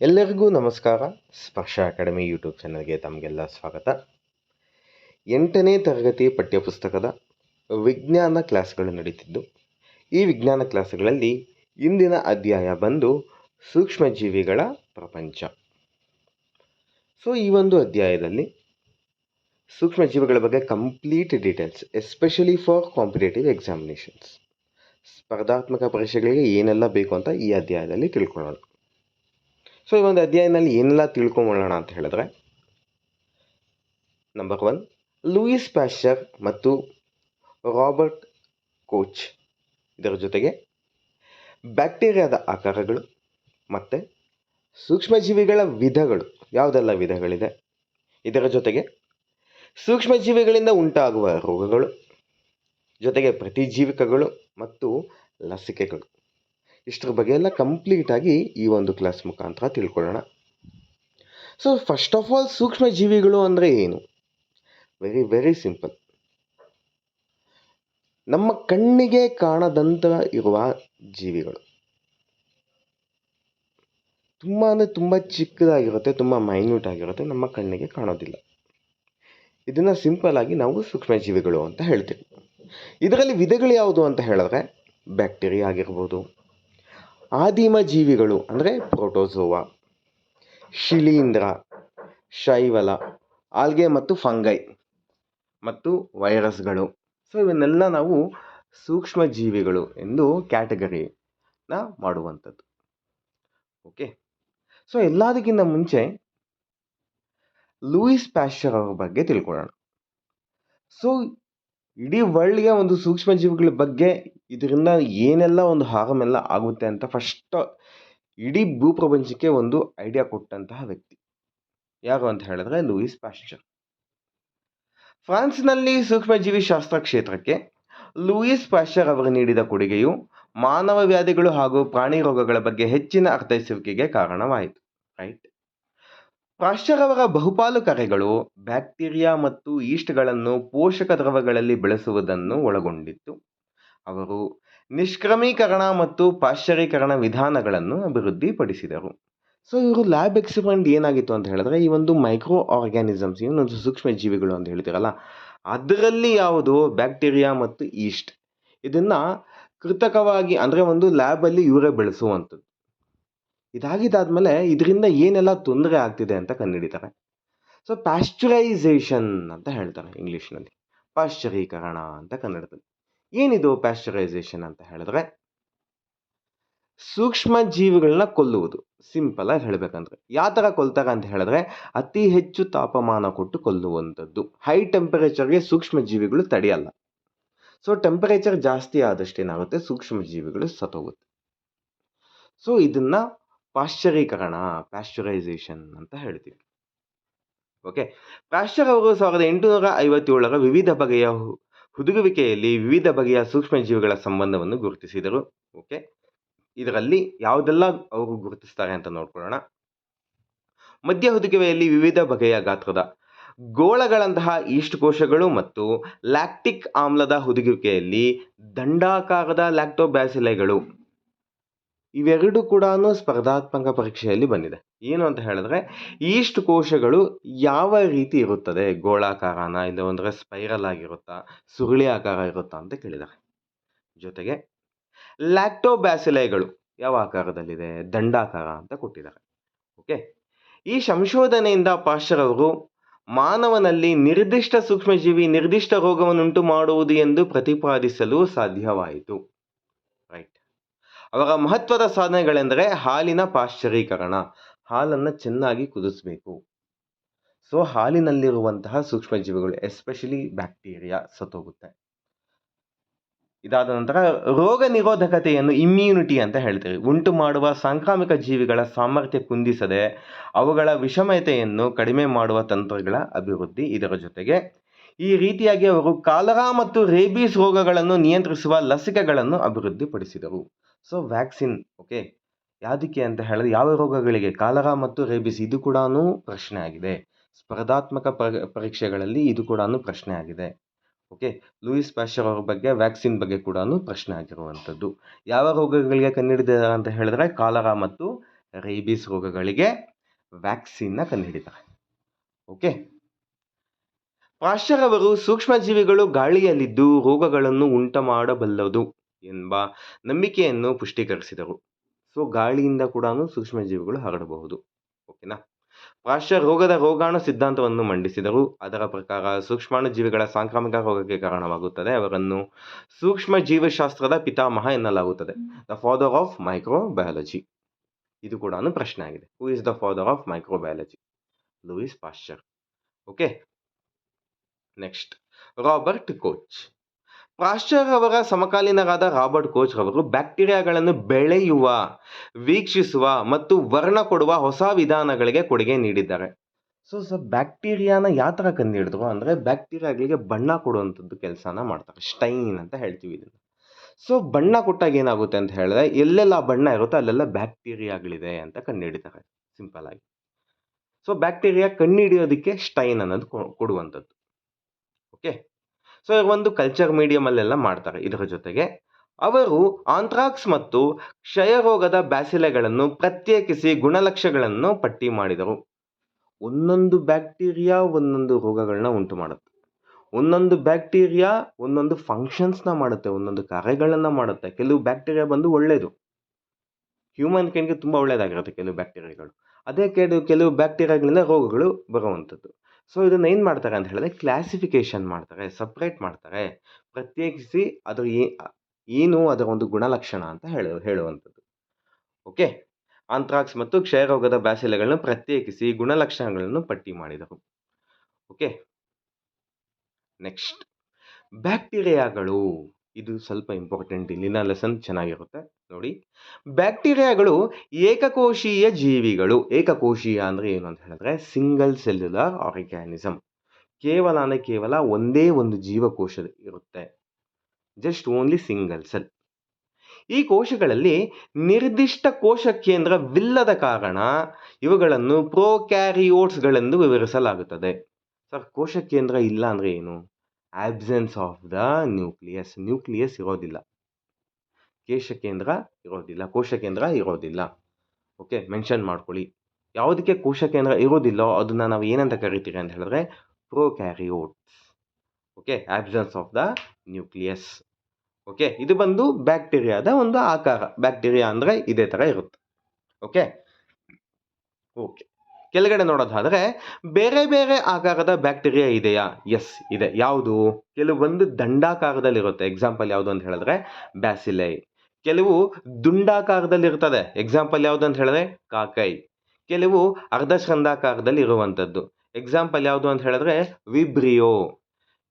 ಎಲ್ಲರಿಗೂ ನಮಸ್ಕಾರ. ಸ್ಪರ್ಶ ಅಕಾಡೆಮಿ ಯೂಟ್ಯೂಬ್ ಚಾನಲ್ಗೆ ತಮಗೆಲ್ಲ ಸ್ವಾಗತ. ಎಂಟನೇ ತರಗತಿ ಪಠ್ಯಪುಸ್ತಕದ ವಿಜ್ಞಾನ ಕ್ಲಾಸ್ಗಳು ನಡೀತಿದ್ದು, ಈ ವಿಜ್ಞಾನ ಕ್ಲಾಸ್ಗಳಲ್ಲಿ ಇಂದಿನ ಅಧ್ಯಾಯ ಬಂದು ಸೂಕ್ಷ್ಮಜೀವಿಗಳ ಪ್ರಪಂಚ. ಸೊ, ಈ ಒಂದು ಅಧ್ಯಾಯದಲ್ಲಿ ಸೂಕ್ಷ್ಮಜೀವಿಗಳ ಬಗ್ಗೆ complete details, especially for competitive examinations. ಸ್ಪರ್ಧಾತ್ಮಕ ಪರೀಕ್ಷೆಗಳಿಗೆ ಏನೆಲ್ಲ ಬೇಕು ಅಂತ ಈ ಅಧ್ಯಾಯದಲ್ಲಿ ತಿಳ್ಕೊಳ್ಳೋಣ. ಸೊ ಈ ಒಂದು ಅಧ್ಯಾಯದಲ್ಲಿ ಏನೆಲ್ಲ ತಿಳ್ಕೊಂಬೋಣ ಅಂತ ಹೇಳಿದ್ರೆ ನಂಬರ್ ಒನ್ ಲೂಯಿಸ್ ಪ್ಯಾಶರ್ ಮತ್ತು ರಾಬರ್ಟ್ ಕೋಚ್ ಇದರ ಜೊತೆಗೆ ಬ್ಯಾಕ್ಟೀರಿಯಾದ ಆಕಾರಗಳು ಮತ್ತು ಸೂಕ್ಷ್ಮಜೀವಿಗಳ ವಿಧಗಳು, ಯಾವುದೆಲ್ಲ ವಿಧಗಳಿದೆ? ಇದರ ಜೊತೆಗೆ ಸೂಕ್ಷ್ಮಜೀವಿಗಳಿಂದ ಉಂಟಾಗುವ ರೋಗಗಳು, ಜೊತೆಗೆ ಪ್ರತಿಜೀವಿಕಗಳು ಮತ್ತು ಲಸಿಕೆಗಳು. ಇಷ್ಟರ ಬಗ್ಗೆ ಎಲ್ಲ ಕಂಪ್ಲೀಟಾಗಿ ಈ ಒಂದು ಕ್ಲಾಸ್ ಮುಖಾಂತರ ತಿಳ್ಕೊಳ್ಳೋಣ. ಸೊ ಫಸ್ಟ್ ಆಫ್ ಆಲ್ ಸೂಕ್ಷ್ಮ ಜೀವಿಗಳು ಅಂದರೆ ಏನು? ವೆರಿ ವೆರಿ ಸಿಂಪಲ್ ನಮ್ಮ ಕಣ್ಣಿಗೆ ಕಾಣದಂತ ಇರುವ ಜೀವಿಗಳು. ತುಂಬ ಅಂದರೆ ತುಂಬ ಚಿಕ್ಕದಾಗಿರುತ್ತೆ, ತುಂಬ ಮೈನ್ಯೂಟ್ ಆಗಿರುತ್ತೆ, ನಮ್ಮ ಕಣ್ಣಿಗೆ ಕಾಣೋದಿಲ್ಲ. ಇದನ್ನು ಸಿಂಪಲ್ ಆಗಿ ನಾವು ಸೂಕ್ಷ್ಮಜೀವಿಗಳು ಅಂತ ಹೇಳ್ತೀವಿ. ಇದರಲ್ಲಿ ವಿಧಗಳು ಯಾವುದು ಅಂತ ಹೇಳಿದ್ರೆ ಬ್ಯಾಕ್ಟೀರಿಯಾ ಆಗಿರ್ಬೋದು ಆದಿಮ ಜೀವಿಗಳು ಅಂದರೆ ಪ್ರೋಟೋಸೋವಾ, ಶಿಲೀಂಧ್ರ, ಶೈವಲ, ಆಲ್ಗೆ ಮತ್ತು ಫಂಗೈ ಮತ್ತು ವೈರಸ್ಗಳು. ಸೊ ಇವನ್ನೆಲ್ಲ ನಾವು ಸೂಕ್ಷ್ಮ ಜೀವಿಗಳು ಎಂದು ಕ್ಯಾಟಗರಿನ ಮಾಡುವಂಥದ್ದು. ಓಕೆ ಸೊ ಎಲ್ಲದಕ್ಕಿಂತ ಮುಂಚೆ ಲೂಯಿಸ್ ಪ್ಯಾಶರ್ ಅವ್ರ ಬಗ್ಗೆ ತಿಳ್ಕೊಳ್ಳೋಣ. ಸೊ ಇಡೀ ವರ್ಲ್ಡ್ಗೆ ಒಂದು ಸೂಕ್ಷ್ಮಜೀವಿಗಳ ಬಗ್ಗೆ ಇದರಿಂದ ಏನೆಲ್ಲ ಒಂದು ಹಾರಮೆಲ್ಲ ಆಗುತ್ತೆ ಅಂತ ಫಸ್ಟ್ ಇಡೀ ಭೂಪ್ರಪಂಚಕ್ಕೆ ಒಂದು ಐಡಿಯಾ ಕೊಟ್ಟಂತಹ ವ್ಯಕ್ತಿ. ಯಾರು ಅಂತ ಹೇಳಿದ್ರೆ ಲೂಯಿಸ್ ಪಾಶ್ಚರ್ ಫ್ರಾನ್ಸ್ನಲ್ಲಿ ಸೂಕ್ಷ್ಮಜೀವಿ ಶಾಸ್ತ್ರ ಕ್ಷೇತ್ರಕ್ಕೆ ಲೂಯಿಸ್ ಪ್ಯಾಶ್ಚರ್ ಅವರು ನೀಡಿದ ಕೊಡುಗೆಯು ಮಾನವ ವ್ಯಾಧಿಗಳು ಹಾಗೂ ಪ್ರಾಣಿ ರೋಗಗಳ ಬಗ್ಗೆ ಹೆಚ್ಚಿನ ಅರ್ಥೈಸುವಿಕೆಗೆ ಕಾರಣವಾಯಿತು ರೈಟ್ ಪಾಶ್ಚರ್ ಅವರ ಬಹುಪಾಲು ಕರೆಗಳು ಬ್ಯಾಕ್ಟೀರಿಯಾ ಮತ್ತು ಈಸ್ಟ್ಗಳನ್ನು ಪೋಷಕ ದ್ರವಗಳಲ್ಲಿ ಬೆಳೆಸುವುದನ್ನು ಒಳಗೊಂಡಿತ್ತು. ಅವರು ನಿಷ್ಕ್ರಮೀಕರಣ ಮತ್ತು ಪಾಶ್ಚರೀಕರಣ ವಿಧಾನಗಳನ್ನು ಅಭಿವೃದ್ಧಿಪಡಿಸಿದರು. ಸೊ, ಇವರು ಲ್ಯಾಬ್ ಎಕ್ಸ್ಪೆರಿಮೆಂಟ್ ಏನಾಗಿತ್ತು ಅಂತ ಹೇಳಿದ್ರೆ, ಈ ಒಂದು ಮೈಕ್ರೋ ಆರ್ಗ್ಯಾನಿಸಮ್ಸ್ ಏನೊಂದು ಸೂಕ್ಷ್ಮ ಜೀವಿಗಳು ಅಂತ ಹೇಳ್ತೀರಲ್ಲ ಅದರಲ್ಲಿ ಯಾವುದು ಬ್ಯಾಕ್ಟೀರಿಯಾ ಮತ್ತು ಈಸ್ಟ್? ಇದನ್ನು ಕೃತಕವಾಗಿ ಅಂದರೆ ಒಂದು ಲ್ಯಾಬಲ್ಲಿ ಇವರೇ ಬೆಳೆಸುವಂಥದ್ದು. ಇದಾಗಿದ್ದಾದ್ಮೇಲೆ ಇದರಿಂದ ಏನೆಲ್ಲ ತೊಂದರೆ ಆಗ್ತಿದೆ ಅಂತ ಕಂಡುಹಿಡಿತಾರೆ. ಸೊ ಪ್ಯಾಶ್ಚರೈಸೇಷನ್ ಅಂತ ಹೇಳ್ತಾರೆ ಇಂಗ್ಲೀಷ್ನಲ್ಲಿ. ಪಾಶ್ಚರೀಕರಣ ಅಂತ ಕನ್ನಡದಲ್ಲಿ ಏನಿದು ಪ್ಯಾಶ್ಚರೈಸೇಷನ್ ಅಂತ ಹೇಳಿದ್ರೆ, ಸೂಕ್ಷ್ಮ ಜೀವಿಗಳನ್ನ ಕೊಲ್ಲುವುದು. ಸಿಂಪಲ್ ಆಗಿ ಹೇಳಬೇಕಂದ್ರೆ, ಯಾವ ಥರ ಕೊಲ್ತಾರೆ ಅಂತ ಹೇಳಿದ್ರೆ, ಅತಿ ಹೆಚ್ಚು ತಾಪಮಾನ ಕೊಟ್ಟು ಕೊಲ್ಲುವಂಥದ್ದು. ಹೈ ಟೆಂಪರೇಚರ್ಗೆ ಸೂಕ್ಷ್ಮ ಜೀವಿಗಳು ತಡೆಯಲ್ಲ. ಸೊ ಟೆಂಪರೇಚರ್ ಜಾಸ್ತಿ ಆದಷ್ಟೇನಾಗುತ್ತೆ ಸೂಕ್ಷ್ಮ ಜೀವಿಗಳು ಸತ್ತೋಗುತ್ತೆ. ಸೊ ಇದನ್ನ ಪಾಶ್ಚರೀಕರಣ ಪ್ಯಾಶ್ಚರೈಸೇಷನ್ ಅಂತ ಹೇಳ್ತೀವಿ. ಓಕೆ ಪ್ಯಾಶ್ಚರ್ ಅವರು ಸಾವಿರದ ಎಂಟುನೂರ ಐವತ್ತೇಳರ ವಿವಿಧ ಬಗೆಯ ಹುದುಗುವಿಕೆಯಲ್ಲಿ ವಿವಿಧ ಬಗೆಯ ಸೂಕ್ಷ್ಮಜೀವಿಗಳ ಸಂಬಂಧವನ್ನು ಗುರುತಿಸಿದರು. ಓಕೆ ಇದರಲ್ಲಿ ಯಾವುದೆಲ್ಲ ಅವರು ಗುರುತಿಸ್ತಾರೆ ಅಂತ ನೋಡ್ಕೊಳ್ಳೋಣ. ಮಧ್ಯ ಹುದುಗುವೆಯಲ್ಲಿ ವಿವಿಧ ಬಗೆಯ ಗಾತ್ರದ ಗೋಳಗಳಂತಹ ಈಸ್ಟ್ ಕೋಶಗಳು ಮತ್ತು ಲ್ಯಾಕ್ಟಿಕ್ ಆಮ್ಲದ ಹುದುಗುವಿಕೆಯಲ್ಲಿ ದಂಡಾಕಾರದ ಲ್ಯಾಕ್ಟೋಬ್ಯಾಸಿಲೆಗಳು. ಇವೆರಡು ಕೂಡ ಸ್ಪರ್ಧಾತ್ಮಕ ಪರೀಕ್ಷೆಯಲ್ಲಿ ಬಂದಿದೆ. ಏನು ಅಂತ ಹೇಳಿದ್ರೆ, ಈಸ್ಟ್ ಕೋಶಗಳು ಯಾವ ರೀತಿ ಇರುತ್ತದೆ? ಗೋಳಾಕಾರನ ಇಲ್ಲ ಅಂದರೆ ಸ್ಪೈರಲ್ ಆಗಿರುತ್ತಾ? ಸುರುಳಿ ಆಕಾರ ಇರುತ್ತಾ ಅಂತ ಕೇಳಿದ್ದಾರೆ. ಜೊತೆಗೆ ಲ್ಯಾಕ್ಟೋಬ್ಯಾಸಿಲೈಗಳು ಯಾವ ಆಕಾರದಲ್ಲಿದೆ? ದಂಡಾಕಾರ ಅಂತ ಕೊಟ್ಟಿದ್ದಾರೆ. ಓಕೆ? ಈ ಸಂಶೋಧನೆಯಿಂದ ಪಾಶ್ಚರ್ ಅವರು ಮಾನವನಲ್ಲಿ ನಿರ್ದಿಷ್ಟ ಸೂಕ್ಷ್ಮಜೀವಿ ನಿರ್ದಿಷ್ಟ ರೋಗವನ್ನುಂಟು ಮಾಡುವುದು ಎಂದು ಪ್ರತಿಪಾದಿಸಲು ಸಾಧ್ಯವಾಯಿತು. ಅವರ ಮಹತ್ವದ ಸಾಧನೆಗಳೆಂದರೆ ಹಾಲಿನ ಪಾಶ್ಚರೀಕರಣ, ಹಾಲನ್ನು ಚೆನ್ನಾಗಿ ಕುದಿಸಬೇಕು. ಸೊ, ಹಾಲಿನಲ್ಲಿರುವಂತಹ ಸೂಕ್ಷ್ಮಜೀವಿಗಳು, ಎಸ್ಪೆಷಲಿ ಬ್ಯಾಕ್ಟೀರಿಯಾ, ಸತ್ತೋಗುತ್ತೆ. ಇದಾದ ನಂತರ ರೋಗ ನಿರೋಧಕತೆಯನ್ನು ಇಮ್ಯುನಿಟಿ ಅಂತ ಹೇಳ್ತೀವಿ. ಉಂಟು ಮಾಡುವ ಸಾಂಕ್ರಾಮಿಕ ಜೀವಿಗಳ ಸಾಮರ್ಥ್ಯ ಕುಂದಿಸದೆ ಅವುಗಳ ವಿಷಮತೆಯನ್ನು ಕಡಿಮೆ ಮಾಡುವ ತಂತ್ರಗಳ ಅಭಿವೃದ್ಧಿ ಇದರ ಜೊತೆಗೆ ಈ ರೀತಿಯಾಗಿ ಅವರು ಕಾಲರಾ ಮತ್ತು ರೇಬೀಸ್ ರೋಗಗಳನ್ನು ನಿಯಂತ್ರಿಸುವ ಲಸಿಕೆಗಳನ್ನು ಅಭಿವೃದ್ಧಿಪಡಿಸಿದರು. So, vaccine, okay? ಯಾವುದಕ್ಕೆ ಅಂತ ಹೇಳಿದ್ರೆ, ಯಾವ ರೋಗಗಳಿಗೆ, ಕಾಲರಾ ಮತ್ತು ರೇಬಿಸ್ ಇದು ಕೂಡ ಪ್ರಶ್ನೆ ಆಗಿದೆ. ಸ್ಪರ್ಧಾತ್ಮಕ ಪರೀಕ್ಷೆಗಳಲ್ಲಿ ಇದು ಕೂಡ ಪ್ರಶ್ನೆ ಆಗಿದೆ. ಓಕೆ? ಲೂಯಿಸ್ ಪ್ಯಾಶ್ಚರ್ ಅವ್ರ ಬಗ್ಗೆ, ವ್ಯಾಕ್ಸಿನ್ ಬಗ್ಗೆ ಕೂಡ ಪ್ರಶ್ನೆ ಆಗಿರುವಂಥದ್ದು. ಯಾವ ರೋಗಗಳಿಗೆ ಕಂಡುಹಿಡಿದಾರೆ ಅಂತ ಹೇಳಿದ್ರೆ, ಕಾಲರಾ ಮತ್ತು ರೇಬಿಸ್ ರೋಗಗಳಿಗೆ ವ್ಯಾಕ್ಸಿನ್ನ ಕಂಡುಹಿಡಿತಾರೆ ಓಕೆ? ಪಾಶ್ಚರ್ ಅವರು ಸೂಕ್ಷ್ಮಜೀವಿಗಳು ಗಾಳಿಯಲ್ಲಿದ್ದು ರೋಗಗಳನ್ನು ಉಂಟು ಮಾಡಬಲ್ಲದು. ಎಂಬ ನಂಬಿಕೆಯನ್ನು ಪುಷ್ಟೀಕರಿಸಿದರು ಸೊ, ಗಾಳಿಯಿಂದ ಕೂಡ ಸೂಕ್ಷ್ಮಜೀವಿಗಳು ಹರಡಬಹುದು. ಓಕೆನಾ? ಪಾಶ್ಚರ್ ರೋಗದ ರೋಗಾಣು ಸಿದ್ಧಾಂತವನ್ನು ಮಂಡಿಸಿದರು. ಅದರ ಪ್ರಕಾರ ಸೂಕ್ಷ್ಮಾಣುಜೀವಿಗಳ ಸಾಂಕ್ರಾಮಿಕ ರೋಗಕ್ಕೆ ಕಾರಣವಾಗುತ್ತದೆ. ಅವರನ್ನು ಸೂಕ್ಷ್ಮ ಜೀವಶಾಸ್ತ್ರದ ಪಿತಾಮಹ ಎನ್ನಲಾಗುತ್ತದೆ. ದ ಫಾದರ್ ಆಫ್ ಮೈಕ್ರೋಬಯಾಲಜಿ ಇದು ಕೂಡ ಪ್ರಶ್ನೆ ಆಗಿದೆ. Who is the father of microbiology Louis Pasteur. Okay? Next. Robert Koch. Pasteur ಅವರ ಸಮಕಾಲೀನರಾದ ರಾಬರ್ಟ್ ಕೋಚ್ ಅವರು ಬ್ಯಾಕ್ಟೀರಿಯಾಗಳನ್ನು ಬೆಳೆಯುವ, ವೀಕ್ಷಿಸುವ ಮತ್ತು ವರ್ಣ ಕೊಡುವ ಹೊಸ ವಿಧಾನಗಳಿಗೆ ಕೊಡುಗೆ ನೀಡಿದ್ದಾರೆ. ಸೊ ಸೊ ಬ್ಯಾಕ್ಟೀರಿಯಾನ ಯಾವ ಥರ ಕಂಡುಹಿಡಿದ್ರು? ಅಂದರೆ ಬ್ಯಾಕ್ಟೀರಿಯಾಗಳಿಗೆ ಬಣ್ಣ ಕೊಡುವಂಥದ್ದು ಕೆಲಸನ ಮಾಡ್ತಾರೆ. ಸ್ಟೈನ್ ಅಂತ ಹೇಳ್ತೀವಿ ಇದನ್ನು. ಸೊ ಬಣ್ಣ ಕೊಟ್ಟಾಗ ಏನಾಗುತ್ತೆ ಅಂತ ಹೇಳಿದ್ರೆ, ಎಲ್ಲೆಲ್ಲ ಬಣ್ಣ ಇರುತ್ತೋ ಅಲ್ಲೆಲ್ಲ ಬ್ಯಾಕ್ಟೀರಿಯಾಗಳಿದೆ ಅಂತ ಕಂಡುಹಿಡಿತಾರೆ. ಸಿಂಪಲ್ ಆಗಿ. ಸೊ ಬ್ಯಾಕ್ಟೀರಿಯಾ ಕಣ್ಣಿಡಿಯೋದಕ್ಕೆ ಸ್ಟೈನ್ ಅನ್ನೋದು ಕೊಡುವಂಥದ್ದು. ಓಕೆ ಸೊ ಒಂದು ಕಲ್ಚರ್ ಮೀಡಿಯಮಲ್ಲೆಲ್ಲ ಮಾಡ್ತಾರೆ ಇದರ ಜೊತೆಗೆ. ಅವರು ಆಂಥ್ರಾಕ್ಸ್ ಮತ್ತು ಕ್ಷಯರೋಗದ ಬ್ಯಾಸಿಲೆಗಳನ್ನು ಪ್ರತ್ಯೇಕಿಸಿ ಗುಣಲಕ್ಷಣಗಳನ್ನು ಪಟ್ಟಿ ಮಾಡಿದರು. ಒಂದೊಂದು ಬ್ಯಾಕ್ಟೀರಿಯಾ ಒಂದೊಂದು ರೋಗಗಳನ್ನ ಉಂಟು ಮಾಡುತ್ತೆ. ಒಂದೊಂದು ಬ್ಯಾಕ್ಟೀರಿಯಾ ಒಂದೊಂದು ಫಂಕ್ಷನ್ಸ್ನ ಮಾಡುತ್ತೆ, ಒಂದೊಂದು ಕಾರ್ಯಗಳನ್ನು ಮಾಡುತ್ತೆ. ಕೆಲವು ಬ್ಯಾಕ್ಟೀರಿಯಾ ಬಂದು ಒಳ್ಳೆಯದು ಹ್ಯೂಮನ್ ಕೈನ್ಗೆ ತುಂಬ ಒಳ್ಳೆಯದಾಗಿರುತ್ತೆ ಕೆಲವು ಬ್ಯಾಕ್ಟೀರಿಯಾಗಳು. ಅದೇ ಕೆಲವು ಕೆಲವು ಬ್ಯಾಕ್ಟೀರಿಯಾಗಳಿಂದ ರೋಗಗಳು ಬರುವಂಥದ್ದು. ಸೊ, ಇದನ್ನು ಏನು ಮಾಡ್ತಾರೆ ಅಂತ ಹೇಳಿದ್ರೆ ಕ್ಲಾಸಿಫಿಕೇಷನ್ ಮಾಡ್ತಾರೆ ಸಪ್ರೇಟ್ ಮಾಡ್ತಾರೆ. ಪ್ರತ್ಯೇಕಿಸಿ ಅದರ ಏನು ಅದರ ಒಂದು ಗುಣಲಕ್ಷಣ ಅಂತ ಹೇಳ, ಹೇಳುವಂಥದ್ದು. ಓಕೆ ಆಂಥ್ರಾಕ್ಸ್ ಮತ್ತು ಕ್ಷಯರೋಗದ ಬ್ಯಾಸಿಲೆಗಳನ್ನು ಪ್ರತ್ಯೇಕಿಸಿ ಗುಣಲಕ್ಷಣಗಳನ್ನು ಪಟ್ಟಿ ಮಾಡಿದರು. ಓಕೆ ನೆಕ್ಸ್ಟ್ ಬ್ಯಾಕ್ಟೀರಿಯಾಗಳು. ಇದು ಸ್ವಲ್ಪ ಇಂಪಾರ್ಟೆಂಟ್ ಇಲ್ಲಿನ ಲೆಸನ್ ಚೆನ್ನಾಗಿರುತ್ತೆ. ನೋಡಿ. ಬ್ಯಾಕ್ಟೀರಿಯಾಗಳು ಏಕಕೋಶೀಯ ಜೀವಿಗಳು. ಏಕಕೋಶೀಯ ಅಂದರೆ ಏನು ಅಂತ ಹೇಳಿದ್ರೆ ಸಿಂಗಲ್ ಸೆಲ್ಯುಲರ್ ಆರ್ಗ್ಯಾನಿಸಮ್ ಕೇವಲ ಅಂದರೆ ಕೇವಲ ಒಂದೇ ಒಂದು ಜೀವಕೋಶ ಇರುತ್ತೆ. ಜಸ್ಟ್ ಓನ್ಲಿ ಸಿಂಗಲ್ ಸೆಲ್ ಈ ಕೋಶಗಳಲ್ಲಿ ನಿರ್ದಿಷ್ಟ ಕೋಶ ಕೇಂದ್ರವಿಲ್ಲದ ಕಾರಣ ಇವುಗಳನ್ನು ಪ್ರೋಕ್ಯಾರಿಯೋಟ್ಸ್ಗಳೆಂದು ವಿವರಿಸಲಾಗುತ್ತದೆ. ಸರ್, ಕೋಶ ಕೇಂದ್ರ ಇಲ್ಲ ಅಂದರೆ ಏನು? Absence of the nucleus nucleus ಇರೋದಿಲ್ಲ. ಕೇಶ ಕೇಂದ್ರ ಇರೋದಿಲ್ಲ. ಕೋಶ ಕೇಂದ್ರ ಇರೋದಿಲ್ಲ. ಓಕೆ ಮೆನ್ಷನ್ ಮಾಡ್ಕೊಳ್ಳಿ. ಯಾವುದಕ್ಕೆ ಕೋಶ ಕೇಂದ್ರ ಇರೋದಿಲ್ಲೋ ಅದನ್ನು ನಾವು ಏನಂತ ಕರಿತೀವಿ ಅಂತ ಹೇಳಿದ್ರೆ prokaryotes okay absence of the nucleus okay ಇದು ಬಂದು ಬ್ಯಾಕ್ಟೀರಿಯಾದ ಒಂದು ಆಕಾರ. ಬ್ಯಾಕ್ಟೀರಿಯಾ ಅಂದರೆ ಇದೇ ಥರ ಇರುತ್ತೆ. ಓಕೆ ಓಕೆ ಕೆಳಗಡೆ ನೋಡೋದಾದರೆ ಬೇರೆ ಬೇರೆ ಆಕಾರದ ಬ್ಯಾಕ್ಟೀರಿಯಾ ಇದೆಯಾ? ಎಸ್ ಇದೆ. ಯಾವುದು? ಕೆಲವೊಂದು ದಂಡಾಕಾರದಲ್ಲಿರುತ್ತೆ. ಎಕ್ಸಾಂಪಲ್ ಯಾವುದು ಅಂತ ಹೇಳಿದ್ರೆ ಬ್ಯಾಸಿಲೈ. ಕೆಲವು ದುಂಡಾಕಾರದಲ್ಲಿ ಇರ್ತದೆ ಎಕ್ಸಾಂಪಲ್ ಯಾವುದು ಅಂತ ಹೇಳಿದ್ರೆ ಕಾಕೈ. ಕೆಲವು ಅರ್ಧಶ್ರಂದಾಕಾರದಲ್ಲಿ ಇರುವಂಥದ್ದು. ಎಕ್ಸಾಂಪಲ್ ಯಾವುದು ಅಂತ ಹೇಳಿದ್ರೆ ವಿಬ್ರಿಯೋ.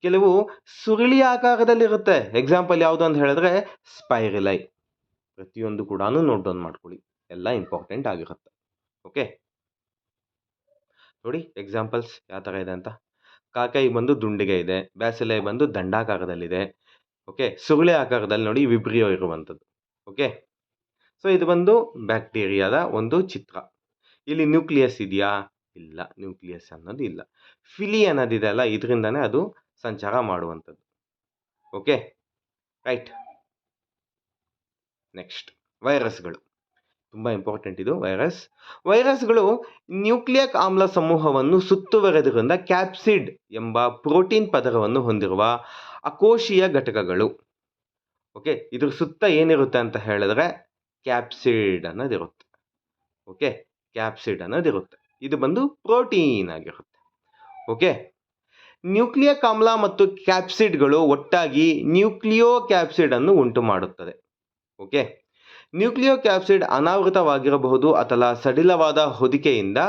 ಕೆಲವು ಸುರುಳಿ ಆಕಾರದಲ್ಲಿ ಇರುತ್ತೆ ಎಕ್ಸಾಂಪಲ್ ಯಾವುದು ಅಂತ ಹೇಳಿದ್ರೆ ಸ್ಪೈರಿಲೈ. ಪ್ರತಿಯೊಂದು ಕೂಡ ನೋಟ್ ಡೌನ್ ಮಾಡ್ಕೊಳ್ಳಿ. ಎಲ್ಲ ಇಂಪಾರ್ಟೆಂಟ್ ಆಗಿರುತ್ತೆ. ಓಕೆ ನೋಡಿ ಎಕ್ಸಾಂಪಲ್ಸ್ ಯಾವ ಥರ ಇದೆ ಅಂತ. ಕಾಕೈ ಬಂದು ದುಂಡಿಗೆ ಇದೆ, ಬ್ಯಾಸಿಲೈ ಬಂದು ದಂಡಾಕಾರದಲ್ಲಿದೆ ಓಕೆ ಸುರುಳಿ ಆಕಾರದಲ್ಲಿ ನೋಡಿ ವಿಬ್ರಿಯೋ ಇರುವಂಥದ್ದು ಓಕೆ ಸೊ ಇದು ಬಂದು ಬ್ಯಾಕ್ಟೀರಿಯಾದ ಒಂದು ಚಿತ್ರ. ಇಲ್ಲಿ ನ್ಯೂಕ್ಲಿಯಸ್ ಇದೆಯಾ? ಇಲ್ಲ, ನ್ಯೂಕ್ಲಿಯಸ್ ಅನ್ನೋದು ಇಲ್ಲ. ಫಿಲಿ ಅನ್ನೋದಿದೆ ಅಲ್ಲ, ಇದರಿಂದನೇ ಅದು ಸಂಚಾರ ಮಾಡುವಂಥದ್ದು ಓಕೆ ರೈಟ್ ನೆಕ್ಸ್ಟ್ ವೈರಸ್ಗಳು ತುಂಬ ಇಂಪಾರ್ಟೆಂಟ್ ಇದು ವೈರಸ್ ವೈರಸ್ಗಳು ನ್ಯೂಕ್ಲಿಯಕ್ ಆಮ್ಲ ಸಮೂಹವನ್ನು ಸುತ್ತುವರೆದರಿಂದ ಕ್ಯಾಪ್ಸಿಡ್ ಎಂಬ ಪ್ರೋಟೀನ್ ಪದರವನ್ನು ಹೊಂದಿರುವ ಅಕೋಶೀಯ ಘಟಕಗಳು. ಓಕೆ ಇದ್ರ ಸುತ್ತ ಏನಿರುತ್ತೆ ಅಂತ ಹೇಳಿದ್ರೆ ಕ್ಯಾಪ್ಸಿಡ್ ಅನ್ನೋದಿರುತ್ತೆ. ಓಕೆ ಕ್ಯಾಪ್ಸಿಡ್ ಅನ್ನೋದಿರುತ್ತೆ. ಇದು ಬಂದು ಪ್ರೋಟೀನ್ ಆಗಿರುತ್ತೆ. ಓಕೆ ನ್ಯೂಕ್ಲಿಯಕ್ ಆಮ್ಲ ಮತ್ತು ಕ್ಯಾಪ್ಸಿಡ್ಗಳು ಒಟ್ಟಾಗಿ ನ್ಯೂಕ್ಲಿಯೋ ಕ್ಯಾಪ್ಸಿಡ್ ಅನ್ನು ಉಂಟು ಮಾಡುತ್ತದೆ ಓಕೆ ನ್ಯೂಕ್ಲಿಯೋ ಕ್ಯಾಪ್ಸಿಡ್ ಅನಾವೃತವಾಗಿರಬಹುದು ಅಥವಾ ಸಡಿಲವಾದ ಹೊದಿಕೆಯಿಂದ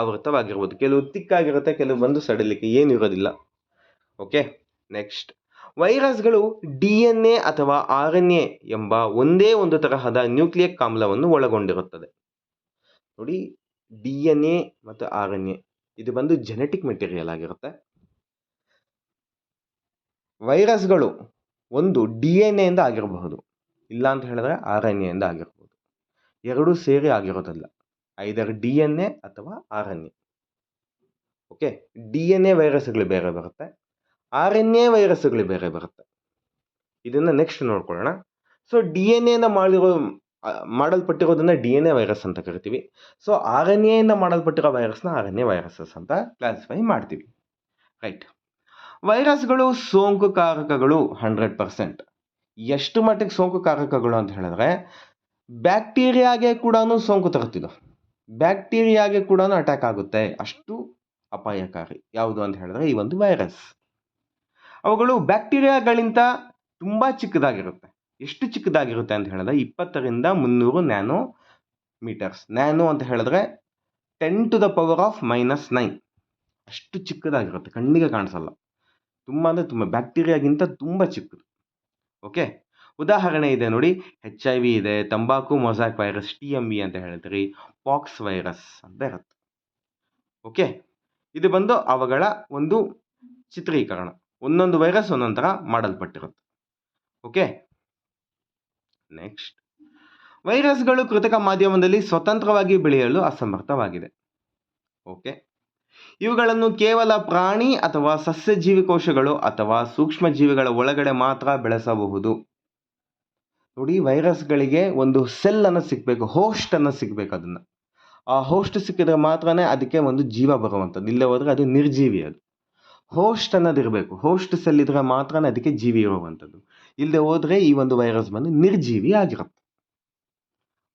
ಆವೃತವಾಗಿರಬಹುದು. ಕೆಲವು ತಿಕ್ಕಾಗಿರುತ್ತೆ, ಕೆಲವು ಬಂದು ಸಡಿಲಿಕ್ಕೆ ಏನು ಇರೋದಿಲ್ಲ. ಓಕೆ ನೆಕ್ಸ್ಟ್ ವೈರಸ್ಗಳು ಡಿ ಎನ್ ಎ ಅಥವಾ ಆರ್ ಎನ್ ಎ ಎಂಬ ಒಂದೇ ಒಂದು ತರಹದ ನ್ಯೂಕ್ಲಿಯಕ್ ಆಮ್ಲವನ್ನು ಒಳಗೊಂಡಿರುತ್ತದೆ. ನೋಡಿ, ಡಿ ಎನ್ ಎ ಮತ್ತು ಆರ್ ಎನ್ ಎ, ಇದು ಬಂದು ಜೆನೆಟಿಕ್ ಮೆಟೀರಿಯಲ್ ಆಗಿರುತ್ತೆ. ವೈರಸ್ಗಳು ಒಂದು ಡಿ ಎನ್ ಎಯಿಂದ ಆಗಿರಬಹುದು. ಇಲ್ಲ ಅಂತ ಹೇಳಿದ್ರೆ ಆರ್ ಎನ್ ಎಯಿಂದ ಆಗಿರ್ಬೋದು. ಎರಡೂ ಸೇರಿ ಆಗಿರೋದಲ್ಲ. ಐದರ್ ಡಿ ಎನ್ ಎ ಅಥವಾ R N A. Okay? D N A ವೈರಸ್ಗಳು ಬೇರೆ ಬರುತ್ತೆ. ಆರ್ ಎನ್ ಎ ವೈರಸ್ಗಳು ಬೇರೆ ಬರುತ್ತೆ. ಇದನ್ನು ನೆಕ್ಸ್ಟ್ ನೋಡ್ಕೊಳ್ಳೋಣ. ಸೊ, ಡಿ ಎನ್ ಎನ ಮಾಡಿರೋ ಮಾಡಲ್ಪಟ್ಟಿರೋದನ್ನ ಡಿ ಎನ್ ಎ ವೈರಸ್ ಅಂತ ಕರಿತೀವಿ. ಸೊ, ಆರ್ ಎನ್ ಎಯಿಂದ ಮಾಡಲ್ಪಟ್ಟಿರೋ ವೈರಸ್ನ ಆರ್ ಎನ್ ಎ ವೈರಸಸ್ ಅಂತ ಕ್ಲಾಸಿಫೈ ಮಾಡ್ತೀವಿ. ರೈಟ್. ವೈರಸ್ಗಳು ಸೋಂಕು ಕಾರಕಗಳು ಹಂಡ್ರೆಡ್ ಪರ್ಸೆಂಟ್. ಎಷ್ಟು ಮಟ್ಟಿಗೆ ಸೋಂಕು ಕಾರಕಗಳು ಅಂತ ಹೇಳಿದ್ರೆ, ಬ್ಯಾಕ್ಟೀರಿಯಾಗೆ ಕೂಡ ಸೋಂಕು ತರುತ್ತಿದ್ದು. ಬ್ಯಾಕ್ಟೀರಿಯಾಗೆ ಕೂಡ ಅಟ್ಯಾಕ್ ಆಗುತ್ತೆ. ಅಷ್ಟು ಅಪಾಯಕಾರಿ. ಯಾವುದು ಅಂತ ಹೇಳಿದ್ರೆ, ಈ ಒಂದು ವೈರಸ್ ಅವುಗಳು ಬ್ಯಾಕ್ಟೀರಿಯಾಗಳಿಂದ ತುಂಬ ಚಿಕ್ಕದಾಗಿರುತ್ತೆ. ಎಷ್ಟು ಚಿಕ್ಕದಾಗಿರುತ್ತೆ ಅಂತ ಹೇಳಿದ್ರೆ, ಇಪ್ಪತ್ತರಿಂದ ಮುನ್ನೂರು ನ್ಯಾನೋ ಮೀಟರ್ಸ್. ನ್ಯಾನೋ ಅಂತ ಹೇಳಿದ್ರೆ ten to the power of minus nine ಅಷ್ಟು ಚಿಕ್ಕದಾಗಿರುತ್ತೆ. ಕಣ್ಣಿಗೆ ಕಾಣಿಸಲ್ಲ. ತುಂಬ ಅಂದರೆ ತುಂಬ, ಬ್ಯಾಕ್ಟೀರಿಯಾಗಿಂತ ತುಂಬ ಚಿಕ್ಕದು. ಓಕೆ ಉದಾಹರಣೆ ಇದೆ ನೋಡಿ. ಹೆಚ್ ಐ ವಿ ಇದೆ, ತಂಬಾಕು mosaic virus T M B ಅಂತ ಹೇಳ್ತೀರಿ ಪಾಕ್ಸ್ ವೈರಸ್ ಅಂತ ಇರುತ್ತೆ. ಓಕೆ ಇದು ಬಂದು ಅವುಗಳ ಒಂದು ಚಿತ್ರೀಕರಣ. ಒಂದೊಂದು ವೈರಸ್ ಒಂದೊಂದು ಥರ ಮಾಡಲ್ಪಟ್ಟಿರುತ್ತೆ. ಓಕೆ ನೆಕ್ಸ್ಟ್ ವೈರಸ್ಗಳು ಕೃತಕ ಮಾಧ್ಯಮದಲ್ಲಿ ಸ್ವತಂತ್ರವಾಗಿ ಬೆಳೆಯಲು ಅಸಮರ್ಥವಾಗಿದೆ. ಓಕೆ ಇವುಗಳನ್ನು ಕೇವಲ ಪ್ರಾಣಿ ಅಥವಾ ಸಸ್ಯ ಜೀವಿಕೋಶಗಳು ಅಥವಾ ಸೂಕ್ಷ್ಮ ಜೀವಿಗಳ ಒಳಗಡೆ ಮಾತ್ರ ಬೆಳೆಸಬಹುದು. ನೋಡಿ, ವೈರಸ್ಗಳಿಗೆ ಒಂದು ಸೆಲ್ ಅನ್ನು ಸಿಗಬೇಕು, ಹೋಸ್ಟ್ ಅನ್ನು ಸಿಗಬೇಕು ಅದನ್ನ. ಆ ಹೋಸ್ಟ್ ಸಿಕ್ಕಿದ್ರೆ ಮಾತ್ರನೇ ಅದಕ್ಕೆ ಒಂದು ಜೀವ ಬರುವಂಥದ್ದು. ಇಲ್ಲೇ ಹೋದ್ರೆ ಅದು ನಿರ್ಜೀವಿ ಅದು. ಹೋಸ್ಟ್ ಅನ್ನೋದಿರಬೇಕು ಹೋಸ್ಟ್ ಸೆಲ್ ಇದ್ರೆ ಮಾತ್ರನೇ ಅದಕ್ಕೆ ಜೀವಿ ಇರುವಂಥದ್ದು. ಇಲ್ಲದೆ ಹೋದ್ರೆ ಈ ಒಂದು ವೈರಸ್ ಬಂದು ನಿರ್ಜೀವಿ ಆಗಿರುತ್ತೆ.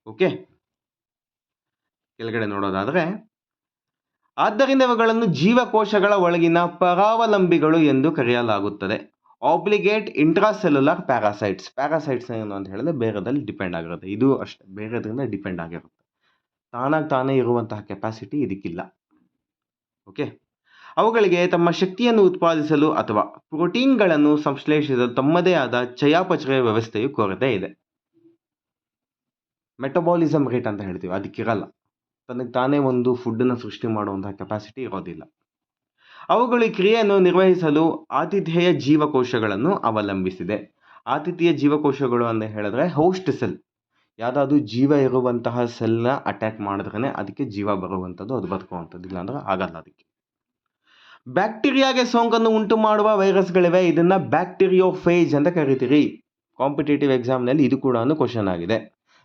ಓಕೆ? ಕೆಳಗಡೆ ನೋಡೋದಾದ್ರೆ ಆದ್ದರಿಂದ ಇವುಗಳನ್ನು ಜೀವಕೋಶಗಳ ಒಳಗಿನ ಪರಾವಲಂಬಿಗಳು ಎಂದು ಕರೆಯಲಾಗುತ್ತದೆ. ಆಬ್ಲಿಗೇಟ್ ಇಂಟ್ರಾಸೆಲ್ಯುಲರ್ ಪ್ಯಾರಾಸೈಟ್ಸ್ ಪ್ಯಾರಾಸೈಟ್ಸ್ ಏನು ಅಂತ ಹೇಳಿದ್ರೆ ಬೇರೆದಲ್ಲಿ ಡಿಪೆಂಡ್ ಆಗಿರುತ್ತೆ. ಇದು ಅಷ್ಟೇ. ಬೇರೆದ್ರಿಂದ ಡಿಪೆಂಡ್ ಆಗಿರುತ್ತೆ. ತಾನಾಗಿ ತಾನೇ ಇರುವಂತಹ ಕೆಪಾಸಿಟಿ ಇದಕ್ಕಿಲ್ಲ. ಓಕೆ ಅವುಗಳಿಗೆ ತಮ್ಮ ಶಕ್ತಿಯನ್ನು ಉತ್ಪಾದಿಸಲು ಅಥವಾ ಪ್ರೋಟೀನ್ಗಳನ್ನು ಸಂಶ್ಲೇಷಿಸಲು ತಮ್ಮದೇ ಆದ ಚಯಾಪಚಯ ವ್ಯವಸ್ಥೆಯು ಕೊರತೆ ಇದೆ. ಮೆಟಬಾಲಿಸಮ್ ರೇಟ್ ಅಂತ ಹೇಳ್ತೀವಿ. ಅದಕ್ಕಿರಲ್ಲ. ತನಗೆ ತಾನೇ ಒಂದು ಫುಡ್ಡನ್ನು ಸೃಷ್ಟಿ ಮಾಡುವಂತಹ ಕೆಪಾಸಿಟಿ ಇರೋದಿಲ್ಲ. ಅವುಗಳ ಕ್ರಿಯೆಯನ್ನು ನಿರ್ವಹಿಸಲು ಆತಿಥೇಯ ಜೀವಕೋಶಗಳನ್ನು ಅವಲಂಬಿಸಿದೆ. ಆತಿಥೇಯ ಜೀವಕೋಶಗಳು ಅಂತ ಹೇಳಿದ್ರೆ ಹೌಸ್ಟ್ ಸೆಲ್ ಯಾವುದಾದ್ರೂ ಜೀವ ಇರುವಂತಹ ಸೆಲ್ನ ಅಟ್ಯಾಕ್ ಮಾಡಿದ್ರೇ ಅದಕ್ಕೆ ಜೀವ ಬರುವಂಥದ್ದು, ಅದು ಬದುಕುವಂಥದ್ದು, ಇಲ್ಲಾಂದ್ರೆ ಆಗಲ್ಲ ಅದಕ್ಕೆ. ಬ್ಯಾಕ್ಟೀರಿಯಾಗೆ ಸೋಂಕನ್ನು ಉಂಟು ಮಾಡುವ ವೈರಸ್ಗಳಿವೆ. ಇದನ್ನು ಬ್ಯಾಕ್ಟೀರಿಯೋಫೇಜ್ ಅಂತ ಕರಿತೀರಿ. ಕಾಂಪಿಟೇಟಿವ್ ಎಕ್ಸಾಮ್ನಲ್ಲಿ ಇದು ಕೂಡ ಒಂದು ಕ್ವಶನ್ ಆಗಿದೆ.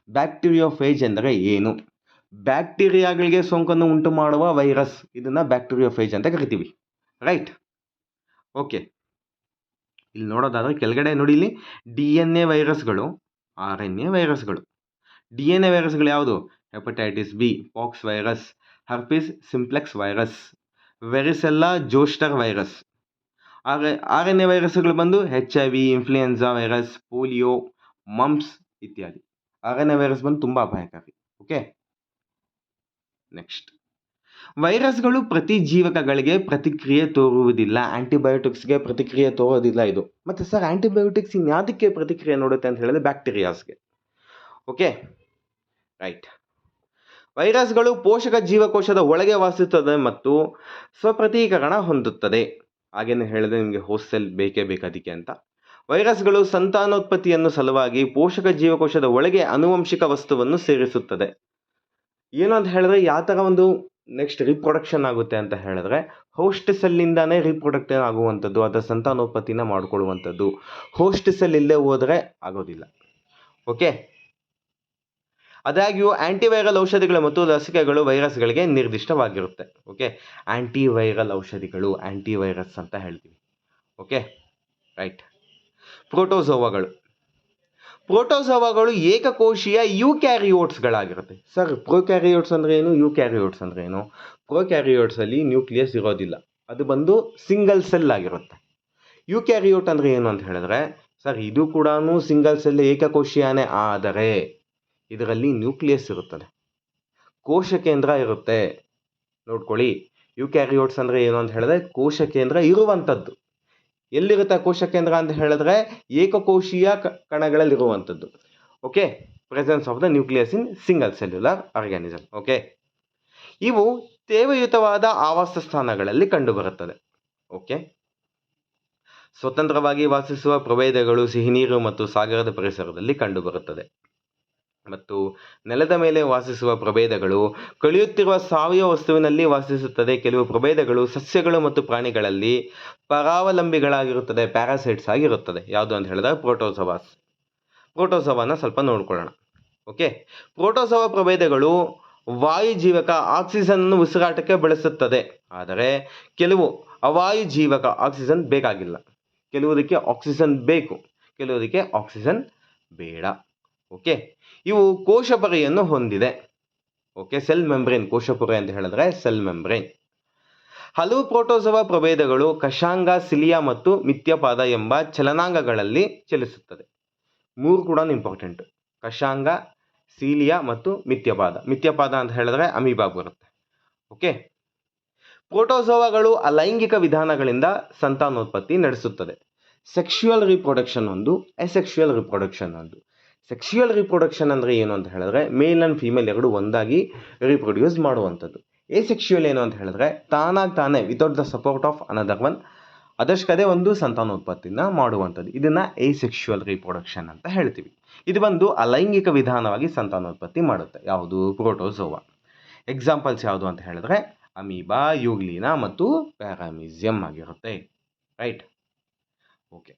ಬ್ಯಾಕ್ಟೀರಿಯೋಫೇಜ್ ಎಂದರೆ ಏನು? ಬ್ಯಾಕ್ಟೀರಿಯಾಗಳಿಗೆ ಸೋಂಕನ್ನು ಉಂಟು ಮಾಡುವ ವೈರಸ್. ಇದನ್ನು ಬ್ಯಾಕ್ಟೀರಿಯೋಫೇಜ್ ಅಂತ ಕರಿತೀವಿ. ರೈಟ್ ಓಕೆ ಇಲ್ಲಿ ನೋಡೋದಾದ್ರೆ ಕೆಳಗಡೆ ನೋಡಿ ಇಲ್ಲಿ ಡಿ ಎನ್ ಎ ವೈರಸ್ಗಳು, ಆರ್ ಎನ್ ಎ ವೈರಸ್ಗಳು. ಡಿ ಎನ್ ಎ ವೈರಸ್ಗಳು ಯಾವುದು? Hepatitis B pox virus herpes simplex virus varicella zoster virus R R N A ವೈರಸ್ಗಳು ಬಂದು H I V influenza virus polio mumps ಇತ್ಯಾದಿ. ಆರ್ ಎನ್ ಎ ವೈರಸ್ ಬಂದು ತುಂಬ ಅಪಾಯಕಾರಿ. Okay next ವೈರಸ್ಗಳು ಪ್ರತಿ ಜೀವಕಗಳಿಗೆ ಪ್ರತಿಕ್ರಿಯೆ ತೋರುವುದಿಲ್ಲ. ಆ್ಯಂಟಿಬಯೋಟಿಕ್ಸ್ಗೆ ಪ್ರತಿಕ್ರಿಯೆ ತೋರೋದಿಲ್ಲ ಇದು. ಮತ್ತು ಸರ್ ಆಂಟಿಬಯೋಟಿಕ್ಸ್ ಇನ್ಯಾದಕ್ಕೆ ಪ್ರತಿಕ್ರಿಯೆ ನೋಡುತ್ತೆ ಅಂತ ಹೇಳಿದ್ರೆ ಬ್ಯಾಕ್ಟೀರಿಯಾಸ್ಗೆ ಓಕೆ ರೈಟ್ ವೈರಸ್ಗಳು ಪೋಷಕ ಜೀವಕೋಶದ ಒಳಗೆ ವಾಸಿಸುತ್ತದೆ ಮತ್ತು ಸ್ವಪ್ರತೀಕರಣ ಹೊಂದುತ್ತದೆ. ಹಾಗೇನು ಹೇಳಿದ್ರೆ ನಿಮಗೆ ಹೋಸ್ಟೆಲ್ ಬೇಕೇ ಬೇಕು ಅದಕ್ಕೆ ಅಂತ. ವೈರಸ್ಗಳು ಸಂತಾನೋತ್ಪತ್ತಿಯನ್ನು ಸಲುವಾಗಿ ಪೋಷಕ ಜೀವಕೋಶದ ಒಳಗೆ ಆನುವಂಶಿಕ ವಸ್ತುವನ್ನು ಸೇರಿಸುತ್ತದೆ. ಏನು ಅಂತ ಹೇಳಿದ್ರೆ, ಯಾವ ಥರ ಒಂದು ನೆಕ್ಸ್ಟ್ ರಿಪ್ರೊಡಕ್ಷನ್ ಆಗುತ್ತೆ ಅಂತ ಹೇಳಿದ್ರೆ ಹೋಸ್ಟ್ ರಿಪ್ರೊಡಕ್ಷನ್ ಆಗುವಂಥದ್ದು, ಅದರ ಸಂತಾನೋತ್ಪತ್ತಿನ ಮಾಡಿಕೊಳ್ಳುವಂಥದ್ದು ಹೋಸ್ಟ್ ಸೆಲ್ ಹೋದರೆ ಆಗೋದಿಲ್ಲ. ಓಕೆ ಆದಾಗ್ಯೂ ಆಂಟಿವೈರಲ್ ಔಷಧಿಗಳು ಮತ್ತು ಲಸಿಕೆಗಳು ವೈರಸ್ಗಳಿಗೆ ನಿರ್ದಿಷ್ಟವಾಗಿರುತ್ತೆ. ಓಕೆ ಆಂಟಿವೈರಲ್ ಔಷಧಿಗಳು ಆಂಟಿವೈರಸ್ ಅಂತ ಹೇಳ್ತೀವಿ. ಓಕೆ ರೈಟ್ ಪ್ರೋಟೋಸೋವಾಗಳು ಪ್ರೋಟೋಸೋವಾಗಳು ಏಕಕೋಶೀಯ ಯುಕ್ಯಾರಿಯೋಟ್ಸ್ಗಳಾಗಿರುತ್ತೆ. ಸರ್, ಪ್ರೊಕ್ಯಾರಿಯೋಟ್ಸ್ ಅಂದರೆ ಏನು? ಯುಕ್ಯಾರಿಯೋಟ್ಸ್ ಅಂದರೆ ಏನು? ಪ್ರೊಕ್ಯಾರಿಯೋಟ್ಸಲ್ಲಿ ನ್ಯೂಕ್ಲಿಯಸ್ ಇರೋದಿಲ್ಲ. ಅದು ಬಂದು ಸಿಂಗಲ್ ಸೆಲ್ ಆಗಿರುತ್ತೆ. ಯುಕ್ಯಾರಿಯೋಟ್ ಅಂದರೆ ಏನು ಅಂತ ಹೇಳಿದ್ರೆ, ಸರ್, ಇದು ಕೂಡ ಸಿಂಗಲ್ ಸೆಲ್ ಏಕಕೋಶೀಯನೇ, ಆದರೆ ಇದರಲ್ಲಿ ನ್ಯೂಕ್ಲಿಯಸ್ ಇರುತ್ತದೆ. ಕೋಶ ಕೇಂದ್ರ ಇರುತ್ತೆ. ನೋಡ್ಕೊಳ್ಳಿ. ಯುಕ್ಯಾರಿಯೋಟ್ಸ್ ಅಂದರೆ ಏನು ಅಂತ ಹೇಳಿದ್ರೆ, ಕೋಶ ಕೇಂದ್ರ ಇರುವಂಥದ್ದು. ಎಲ್ಲಿರುತ್ತೆ ಕೋಶ ಕೇಂದ್ರ ಅಂತ ಹೇಳಿದ್ರೆ ಏಕಕೋಶೀಯ ಕಣಗಳಲ್ಲಿರುವಂಥದ್ದು. Okay presence of the nucleus in single cellular organism okay ಇವು ತೇವಯುತವಾದ ಆವಾಸ ಸ್ಥಾನಗಳಲ್ಲಿ ಕಂಡುಬರುತ್ತದೆ. ಓಕೆ ಸ್ವತಂತ್ರವಾಗಿ ವಾಸಿಸುವ ಪ್ರಭೇದಗಳು ಸಿಹಿನೀರು ಮತ್ತು ಸಾಗರದ ಪರಿಸರದಲ್ಲಿ ಕಂಡುಬರುತ್ತದೆ. ಮತ್ತು ನೆಲದ ಮೇಲೆ ವಾಸಿಸುವ ಪ್ರಭೇದಗಳು, ಕಳೆಯುತ್ತಿರುವ ಸಾವಯವ ವಸ್ತುವಿನಲ್ಲಿ ವಾಸಿಸುತ್ತದೆ. ಕೆಲವು ಪ್ರಭೇದಗಳು ಸಸ್ಯಗಳು ಮತ್ತು ಪ್ರಾಣಿಗಳಲ್ಲಿ ಪರಾವಲಂಬಿಗಳಾಗಿರುತ್ತದೆ, ಪ್ಯಾರಾಸೈಟ್ಸ್ ಆಗಿರುತ್ತದೆ. ಯಾವುದು ಅಂತ ಹೇಳಿದಾಗ ಪ್ರೋಟೋಸವಾಸ್ ಪ್ರೋಟೋಸವಾನ ಸ್ವಲ್ಪ ನೋಡ್ಕೊಳ್ಳೋಣ. ಓಕೆ? ಪ್ರೋಟೋಸವ ಪ್ರಭೇದಗಳು ವಾಯುಜೀವಕ ಆಕ್ಸಿಜನ್ ಉಸಿರಾಟಕ್ಕೆ ಬಳಸುತ್ತದೆ. ಆದರೆ ಕೆಲವು ಅವಾಯುಜೀವಕ ಆಕ್ಸಿಜನ್ ಬೇಕಾಗಿಲ್ಲ. ಕೆಲವುದಕ್ಕೆ ಆಕ್ಸಿಜನ್ ಬೇಕು. ಕೆಲವುದಕ್ಕೆ ಆಕ್ಸಿಜನ್ ಬೇಡ. ಓಕೆ ಇವು ಕೋಶಪೊರೆಯನ್ನು ಹೊಂದಿದೆ. ಓಕೆ ಸೆಲ್ ಮೆಂಬ್ರೇನ್ ಕೋಶಪೊರೆ ಅಂತ ಹೇಳಿದ್ರೆ ಸೆಲ್ ಮೆಂಬ್ರೇನ್ ಹಲವು ಪ್ರೋಟೋಸವ ಪ್ರಭೇದಗಳು ಕಶಾಂಗ, ಸಿಲಿಯಾ ಮತ್ತು ಮಿಥ್ಯಪಾದ ಎಂಬ ಚಲನಾಂಗಗಳಲ್ಲಿ ಚಲಿಸುತ್ತದೆ. ಮೂರು ಕೂಡ ಇಂಪಾರ್ಟೆಂಟ್ ಕಶಾಂಗ, ಸೀಲಿಯಾ ಮತ್ತು ಮಿಥ್ಯಪಾದ. ಮಿಥ್ಯಪಾದ ಅಂತ ಹೇಳಿದ್ರೆ ಅಮೀಬಾ ಬರುತ್ತೆ. ಓಕೆ ಪ್ರೋಟೋಸೋವಾಗಳು ಅಲೈಂಗಿಕ ವಿಧಾನಗಳಿಂದ ಸಂತಾನೋತ್ಪತ್ತಿ ನಡೆಸುತ್ತದೆ. ಸೆಕ್ಷುಯಲ್ ರಿಪ್ರೊಡಕ್ಷನ್ ಒಂದು ಎಸೆಕ್ಷುಯಲ್ ರಿಪ್ರೊಡಕ್ಷನ್ ಒಂದು. ಸೆಕ್ಷುಯಲ್ ರಿಪ್ರೊಡಕ್ಷನ್ ಅಂದರೆ ಏನು ಅಂತ ಹೇಳಿದ್ರೆ ಮೇಲ್ ಆ್ಯಂಡ್ ಫೀಮೇಲ್ ಎರಡು ಒಂದಾಗಿ ರಿಪ್ರೊಡ್ಯೂಸ್ ಮಾಡುವಂಥದ್ದು. ಎಸೆಕ್ಷುಯಲ್ ಏನು ಅಂತ ಹೇಳಿದ್ರೆ ತಾನಾಗಿ ತಾನೇ without the support of another one ಅದಷ್ಟದೇ ಒಂದು ಸಂತಾನೋತ್ಪತ್ತಿನ ಮಾಡುವಂಥದ್ದು. ಇದನ್ನು ಎ ಸೆಕ್ಷುಯಲ್ ರಿಪ್ರೊಡಕ್ಷನ್ ಅಂತ ಹೇಳ್ತೀವಿ. ಇದು ಬಂದು ಅಲೈಂಗಿಕ ವಿಧಾನವಾಗಿ ಸಂತಾನೋತ್ಪತ್ತಿ ಮಾಡುತ್ತೆ. ಯಾವುದು? ಪ್ರೋಟೋಸೋವಾ ಎಕ್ಸಾಂಪಲ್ಸ್ ಯಾವುದು ಅಂತ ಹೇಳಿದ್ರೆ ಅಮೀಬಾ ಯೂಗ್ಲಿನಾ ಮತ್ತು ಪ್ಯಾರಾಮೀಸಿಯಂ ಆಗಿರುತ್ತೆ. ರೈಟ್ ಓಕೆ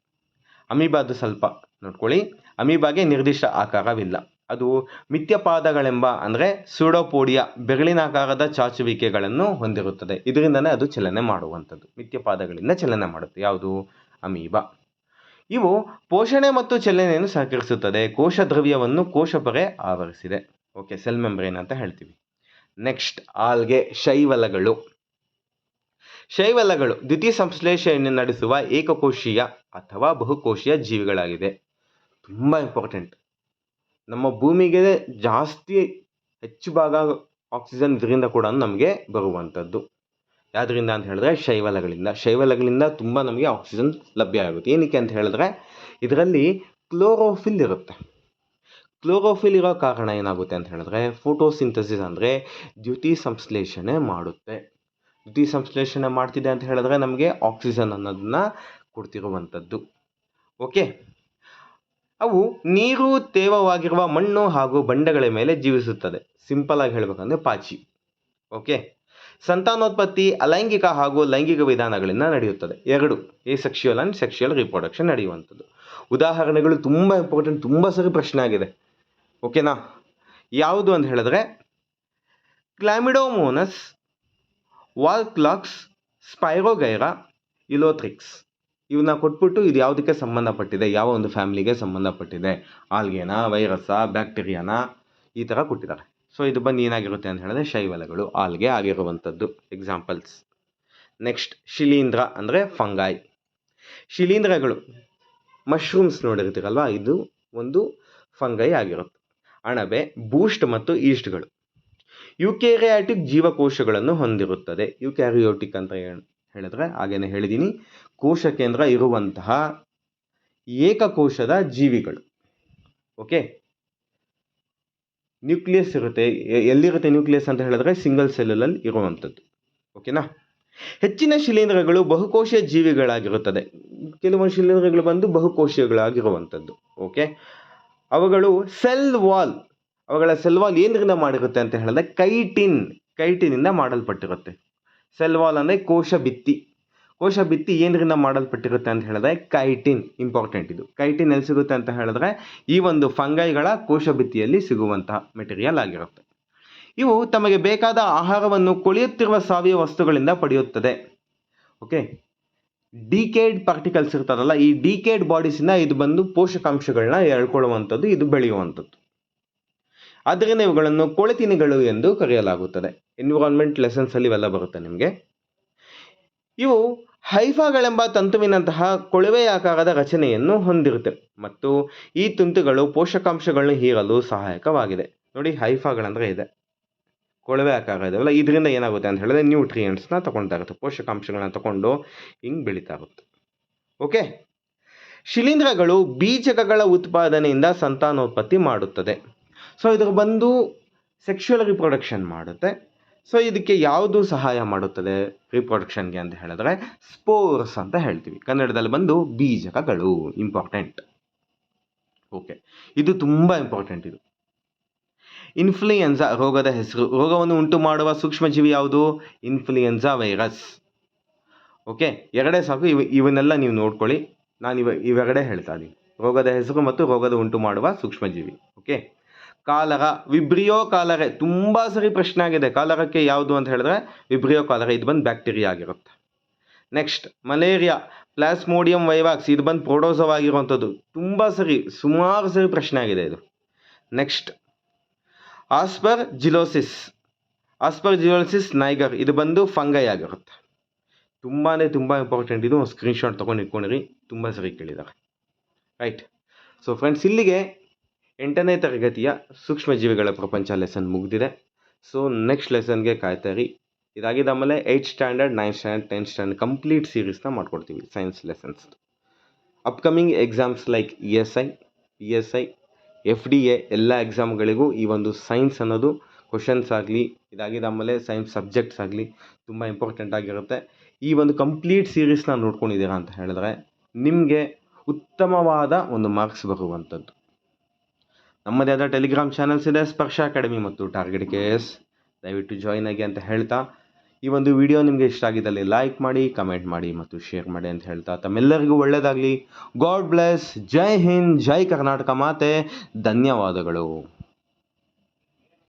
ಅಮೀಬಾದು ಸ್ವಲ್ಪ, ನೋಡ್ಕೊಳ್ಳಿ. ಅಮೀಬಾಗೆ ನಿರ್ದಿಷ್ಟ ಆಕಾರವಿಲ್ಲ. ಅದು ಮಿಥ್ಯಪಾದಗಳೆಂಬ ಅಂದರೆ ಸೂಡೋಪೋಡಿಯಾ ಬೆರಳಿನಾಕಾರದ ಚಾಚುವಿಕೆಗಳನ್ನು ಹೊಂದಿರುತ್ತದೆ. ಇದರಿಂದನೇ ಅದು ಚಲನೆ ಮಾಡುವಂಥದ್ದು. ಮಿಥ್ಯಪಾದಗಳಿಂದ ಚಲನೆ ಮಾಡುತ್ತೆ. ಯಾವುದು? ಅಮೀಬಾ. ಇವು ಪೋಷಣೆ ಮತ್ತು ಚಲನೆಯನ್ನು ಸಹಕರಿಸುತ್ತದೆ. ಕೋಶ ದ್ರವ್ಯವನ್ನು ಕೋಶಪೊರೆ ಆವರಿಸಿದೆ. ಓಕೆ ಸೆಲ್ ಮೆಂಬ್ರೇನ್ ಅಂತ ಹೇಳ್ತೀವಿ. Next algae ಶೈವಲಗಳು. ಶೈವಲಗಳು ದ್ವಿತೀಯ ಸಂಶ್ಲೇಷಣೆಯನ್ನು ನಡೆಸುವ ಏಕಕೋಶೀಯ ಅಥವಾ ಬಹುಕೋಶೀಯ ಜೀವಿಗಳಾಗಿದೆ ತುಂಬ ಇಂಪಾರ್ಟೆಂಟ್ ನಮ್ಮ ಭೂಮಿಗೆ ಜಾಸ್ತಿ ಹೆಚ್ಚು ಭಾಗ ಆಕ್ಸಿಜನ್ ಇದರಿಂದ ಕೂಡ ನಮಗೆ ಬರುವಂಥದ್ದು. ಯಾವುದರಿಂದ ಅಂತ ಹೇಳಿದ್ರೆ ಶೈವಲಗಳಿಂದ. ಶೈವಲಗಳಿಂದ ತುಂಬ ನಮಗೆ ಆಕ್ಸಿಜನ್ ಲಭ್ಯ ಆಗುತ್ತೆ. ಏನಕ್ಕೆ ಅಂತ ಹೇಳಿದ್ರೆ ಇದರಲ್ಲಿ ಕ್ಲೋರೋಫಿಲ್ ಇರುತ್ತೆ. ಕ್ಲೋರೋಫಿಲ್ ಇರೋ ಕಾರಣ ಏನಾಗುತ್ತೆ ಅಂತ ಹೇಳಿದ್ರೆ ಫೋಟೋಸಿಂಥಸಿಸ್ ಅಂದರೆ ದ್ಯುತಿ ಸಂಶ್ಲೇಷಣೆ ಮಾಡುತ್ತೆ. ದ್ಯುತಿ ಸಂಶ್ಲೇಷಣೆ ಮಾಡ್ತಿದೆ ಅಂತ ಹೇಳಿದ್ರೆ ನಮಗೆ ಆಕ್ಸಿಜನ್ ಅನ್ನೋದನ್ನ ಕೊಡ್ತಿರುವಂಥದ್ದು. ಓಕೆ ಅವು ನೀರು ತೇವವಾಗಿರುವ ಮಣ್ಣು ಹಾಗೂ ಬಂಡೆಗಳ ಮೇಲೆ ಜೀವಿಸುತ್ತದೆ. ಸಿಂಪಲ್ ಆಗಿ ಹೇಳಬೇಕಂದ್ರೆ ಪಾಚಿ. ಓಕೆ ಸಂತಾನೋತ್ಪತ್ತಿ, ಅಲೈಂಗಿಕ ಹಾಗೂ ಲೈಂಗಿಕ ವಿಧಾನಗಳಿಂದ ನಡೆಯುತ್ತದೆ. ಎರಡು asexual and sexual reproduction ನಡೆಯುವಂಥದ್ದು. ಉದಾಹರಣೆಗಳು ತುಂಬ ಇಂಪಾರ್ಟೆಂಟ್ ತುಂಬ ಸರಿ ಪ್ರಶ್ನೆ ಆಗಿದೆ. ಓಕೆನಾ ಯಾವುದು ಅಂತ ಹೇಳಿದ್ರೆ, ಕ್ಲಾಮಿಡೋಮೋನಸ್, ವಾಲ್ಕ್ಲಾಕ್ಸ್, ಸ್ಪೈರೋಗೈರಾ, ಇಲೋಥ್ರಿಕ್ಸ್. ಇವನ್ನ ಕೊಟ್ಬಿಟ್ಟು ಇದು ಯಾವುದಕ್ಕೆ ಸಂಬಂಧಪಟ್ಟಿದೆ? ಯಾವ ಒಂದು ಫ್ಯಾಮಿಲಿಗೆ ಸಂಬಂಧಪಟ್ಟಿದೆ? ಆಲ್ಗೆನಾ, ವೈರಸ್ಸಾ, ಬ್ಯಾಕ್ಟೀರಿಯಾನ? ಈ ಥರ ಕೊಟ್ಟಿದ್ದಾರೆ. ಸೊ ಇದು ಬಂದು ಏನಾಗಿರುತ್ತೆ ಅಂತ ಹೇಳಿದ್ರೆ ಶೈವಲಗಳು, ಆಲ್ಗೆ ಆಗಿರುವಂಥದ್ದು. ಎಕ್ಸಾಂಪಲ್ಸ್ ನೆಕ್ಸ್ಟ್ ಶಿಲೀಂಧ್ರ ಅಂದರೆ ಫಂಗಾಯ್ ಶಿಲೀಂಧ್ರಗಳು ಮಶ್ರೂಮ್ಸ್ ನೋಡಿರ್ತೀರಲ್ವ? ಇದು ಒಂದು ಫಂಗೈ ಆಗಿರುತ್ತೆ. ಅಣಬೆ, ಬೂಸ್ಟ್ ಮತ್ತು ಈಸ್ಟ್ಗಳು ಯುಕೆರಿಯಾಟಿಕ್ ಜೀವಕೋಶಗಳನ್ನು ಹೊಂದಿರುತ್ತದೆ. ಯುಕ್ಯಾರಿಯೋಟಿಕ್ ಅಂತ ಹೇಳಿ. ಹೇಳಿದ್ರೆ ಹಾಗೇನೆ ಹೇಳಿದ್ದೀನಿ ಕೋಶ ಕೇಂದ್ರ ಇರುವಂತಹ ಏಕಕೋಶದ ಜೀವಿಗಳು. ಓಕೆ? ನ್ಯೂಕ್ಲಿಯಸ್ ಇರುತ್ತೆ. ಎಲ್ಲಿರುತ್ತೆ ನ್ಯೂಕ್ಲಿಯಸ್ ಅಂತ ಹೇಳಿದ್ರೆ ಸಿಂಗಲ್ ಸೆಲ್ಲಲ್ಲಿ ಇರುವಂಥದ್ದು. ಓಕೆನಾ? ಹೆಚ್ಚಿನ ಶಿಲೀಂಧ್ರಗಳು ಬಹುಕೋಶೀಯ ಜೀವಿಗಳಾಗಿರುತ್ತದೆ. ಕೆಲವೊಂದು ಶಿಲೀಂಧ್ರಗಳು ಬಂದು ಬಹುಕೋಶೀಯಗಳಾಗಿರುವಂಥದ್ದು. ಓಕೆ? ಅವುಗಳು ಸೆಲ್ ವಾಲ್. ಅವುಗಳ ಸೆಲ್ ವಾಲ್ ಏನರಿಂದ ಮಾಡಿರುತ್ತೆ ಅಂತ ಹೇಳಿದ್ರೆ ಕೈಟಿನ್ ಕೈಟಿನಿಂದ ಮಾಡಲ್ಪಟ್ಟಿರುತ್ತೆ. ಸೆಲ್ ವಾಲ್ ಅಂದರೆ ಕೋಶ ಭಿತ್ತಿ ಕೋಶ ಭಿತ್ತಿ ಏನರಿಂದ ಮಾಡಲ್ಪಟ್ಟಿರುತ್ತೆ ಅಂತ ಹೇಳಿದ್ರೆ ಕೈಟಿನ್ ಇಂಪಾರ್ಟೆಂಟ್ ಇದು. ಕೈಟಿನ್ ಎಲ್ಲಿ ಸಿಗುತ್ತೆ ಅಂತ ಹೇಳಿದ್ರೆ ಈ ಒಂದು ಫಂಗೈಗಳ ಕೋಶ ಭಿತ್ತಿಯಲ್ಲಿ ಸಿಗುವಂತಹ ಮೆಟೀರಿಯಲ್ ಆಗಿರುತ್ತೆ. ಇವು ತಮಗೆ ಬೇಕಾದ ಆಹಾರವನ್ನು ಕೊಳೆಯುತ್ತಿರುವ ಸಾವಯವ ವಸ್ತುಗಳಿಂದ ಪಡೆಯುತ್ತದೆ. ಓಕೆ ಡಿಕೇಡ್ ಪಾರ್ಟಿಕಲ್ಸ್ ಇರ್ತಾರಲ್ಲ ಈ ಡಿಕೇಡ್ ಬಾಡೀಸಿಂದ ಇದು ಬಂದು ಪೋಷಕಾಂಶಗಳನ್ನ ಎಳ್ಕೊಳ್ಳುವಂಥದ್ದು ಇದು ಬೆಳೆಯುವಂಥದ್ದು. ಆದ್ದರಿಂದ ಇವುಗಳನ್ನು ಕೊಳೆತಿನಿಗಳು ಎಂದು ಕರೆಯಲಾಗುತ್ತದೆ. ಎನ್ವಿರಾನ್ಮೆಂಟ್ ಲೆಸನ್ಸಲ್ಲಿ ಇವೆಲ್ಲ ಬರುತ್ತೆ ನಿಮಗೆ. ಇವು ಹೈಫಾಗಳೆಂಬ ತಂತುವಿನಂತಹ ಕೊಳವೆಯಾಕಾರದ ರಚನೆಯನ್ನು ಹೊಂದಿರುತ್ತೆ. ಮತ್ತು ಈ ತಂತುಗಳು ಪೋಷಕಾಂಶಗಳನ್ನು ಹೀರಲು ಸಹಾಯಕವಾಗಿದೆ. ನೋಡಿ ಹೈಫಾಗಳಂದ್ರೆ ಇದೆ. ಕೊಳವೆ ಆಕಾರ ಇದಾವಲ್ಲ ಇದರಿಂದ ಏನಾಗುತ್ತೆ ಅಂತ ಹೇಳಿದ್ರೆ ನ್ಯೂಟ್ರಿಯೆಂಟ್ಸ್ನ ತಗೊಳ್ತಾ ಇರುತ್ತೆ. ಪೋಷಕಾಂಶಗಳನ್ನ ತಗೊಂಡು ಹಿಂಗೆ ಬೆಳೀತಾ ಇರುತ್ತೆ. ಓಕೆ ಶಿಲೀಂಧ್ರಗಳು ಬೀಜಕಗಳ ಉತ್ಪಾದನೆಯಿಂದ ಸಂತಾನೋತ್ಪತ್ತಿ ಮಾಡುತ್ತದೆ. ಸೊ ಇದು ಬಂದು ಸೆಕ್ಷುವಲ್ ರಿಪ್ರೊಡಕ್ಷನ್ ಮಾಡುತ್ತೆ. ಸೊ ಇದಕ್ಕೆ ಯಾವುದು ಸಹಾಯ ಮಾಡುತ್ತದೆ? ರಿಪ್ರೊಡಕ್ಷನ್ಗೆ ಅಂತ ಹೇಳಿದ್ರೆ ಸ್ಪೋರ್ಸ್ ಅಂತ ಹೇಳ್ತೀವಿ. ಕನ್ನಡದಲ್ಲಿ ಬಂದು ಬೀಜಕಗಳು ಇಂಪಾರ್ಟೆಂಟ್ ಓಕೆ ಇದು ತುಂಬ ಇಂಪಾರ್ಟೆಂಟ್ ಇದು. ಇನ್ಫ್ಲೂಯೆನ್ಸಾ ರೋಗದ ಹೆಸರು, ರೋಗವನ್ನು ಉಂಟು ಮಾಡುವ ಸೂಕ್ಷ್ಮಜೀವಿ ಯಾವುದು? ಇನ್ಫ್ಲೂಯೆನ್ಸಾ ವೈರಸ್ ಓಕೆ ಎರಡೇ ಸಾಕು, ಇವ, ಇವನ್ನೆಲ್ಲ ನೀವು ನೋಡ್ಕೊಳ್ಳಿ. ನಾನು ಇವ, ಇವೆರಡೇ ಹೇಳ್ತಾ ಇದ್ದೀನಿ ರೋಗದ ಹೆಸರು ಮತ್ತು ರೋಗದ ಉಂಟು ಮಾಡುವ ಸೂಕ್ಷ್ಮಜೀವಿ. ಓಕೆ ಕಾಲರ, ವಿಬ್ರಿಯೋ ಕಾಲರೆ ತುಂಬ ಸರಿ ಪ್ರಶ್ನೆ ಆಗಿದೆ. ಕಾಲರಕ್ಕೆ ಯಾವುದು ಅಂತ ಹೇಳಿದ್ರೆ ವಿಬ್ರಿಯೋ ಕಾಲರ, ಇದು ಬಂದು ಬ್ಯಾಕ್ಟೀರಿಯಾ ಆಗಿರುತ್ತೆ. ನೆಕ್ಸ್ಟ್ ಮಲೇರಿಯಾ, ಪ್ಲಾಸ್ಮೋಡಿಯಂ ವೈವಾಕ್ಸ್, ಇದು ಬಂದು ಪ್ರೋಡೋಸವ್ ಆಗಿರುವಂಥದ್ದು. ತುಂಬ ಸರಿ, ಸುಮಾರು ಸರಿ ಪ್ರಶ್ನೆ ಆಗಿದೆ ಇದು. Next aspergillosis aspergillosis niger, ಇದು ಬಂದು ಫಂಗೈ ಆಗಿರುತ್ತೆ. ತುಂಬಾ ತುಂಬ ಇಂಪಾರ್ಟೆಂಟ್ ಇದು ಸ್ಕ್ರೀನ್ಶಾಟ್ ತೊಗೊಂಡು ಇಟ್ಕೊಂಡಿರಿ ತುಂಬ ಸರಿ ಕೇಳಿದ್ದಾರೆ. ರೈಟ್ ಸೊ ಫ್ರೆಂಡ್ಸ್ ಇಲ್ಲಿಗೆ ಎಂಟನೇ ತರಗತಿಯ ಸೂಕ್ಷ್ಮಜೀವಿಗಳ ಪ್ರಪಂಚ ಲೆಸನ್ ಮುಗಿದಿದೆ. ಸೊ ನೆಕ್ಸ್ಟ್ ಲೆಸನ್ಗೆ ಕಾಯ್ತಾ ಇದಾಗಿದ್ದ ಆಮೇಲೆ eight standard ninth standard tenth standard complete ಸೀರೀಸ್ನ ಮಾಡ್ಕೊಡ್ತೀವಿ science lessons upcoming exams like E S I P S I F D A ಎಲ್ಲ ಎಕ್ಸಾಮ್ಗಳಿಗೂ ಈ ಒಂದು ಸೈನ್ಸ್ ಅನ್ನೋದು ಕ್ವಶನ್ಸ್ ಆಗಲಿ, ಇದಾಗಿದ್ದ ಆಮೇಲೆ ಸೈನ್ಸ್ ಸಬ್ಜೆಕ್ಟ್ಸ್ ಆಗಲಿ ತುಂಬ ಇಂಪಾರ್ಟೆಂಟ್ ಆಗಿರುತ್ತೆ. ಈ ಒಂದು ಕಂಪ್ಲೀಟ್ ಸೀರೀಸ್ನ ನೋಡ್ಕೊಂಡಿದ್ದೀರಾ ಅಂತ ಹೇಳಿದ್ರೆ, ನಿಮಗೆ ಉತ್ತಮವಾದ ಒಂದು ಮಾರ್ಕ್ಸ್ ಬರುವಂಥದ್ದು. ನಮ್ಮದೇ ಆದ ಟೆಲಿಗ್ರಾಮ್ ಚಾನಲ್ಸ್ ಇದೆ. ಸ್ಪರ್ಶ ಅಕಾಡೆಮಿ ಮತ್ತು ಟಾರ್ಗೆಟ್ ಕೇಸ್ ದಯವಿಟ್ಟು ಜಾಯಿನ್ ಆಗಿ ಅಂತ ಹೇಳ್ತಾ, ಈ ಒಂದು ವಿಡಿಯೋ ನಿಮಗೆ ಇಷ್ಟ ಆಗಿದ್ದಲ್ಲಿ ಲೈಕ್ ಮಾಡಿ ಕಮೆಂಟ್ ಮಾಡಿ ಮತ್ತು ಶೇರ್ ಮಾಡಿ ಅಂತ ಹೇಳ್ತಾ, ತಮ್ಮೆಲ್ಲರಿಗೂ ಒಳ್ಳೆಯದಾಗಲಿ ಗಾಡ್ ಬ್ಲೆಸ್ ಜೈ ಹಿಂದ್. ಜೈ ಕರ್ನಾಟಕ ಮಾತೆ. ಧನ್ಯವಾದಗಳು.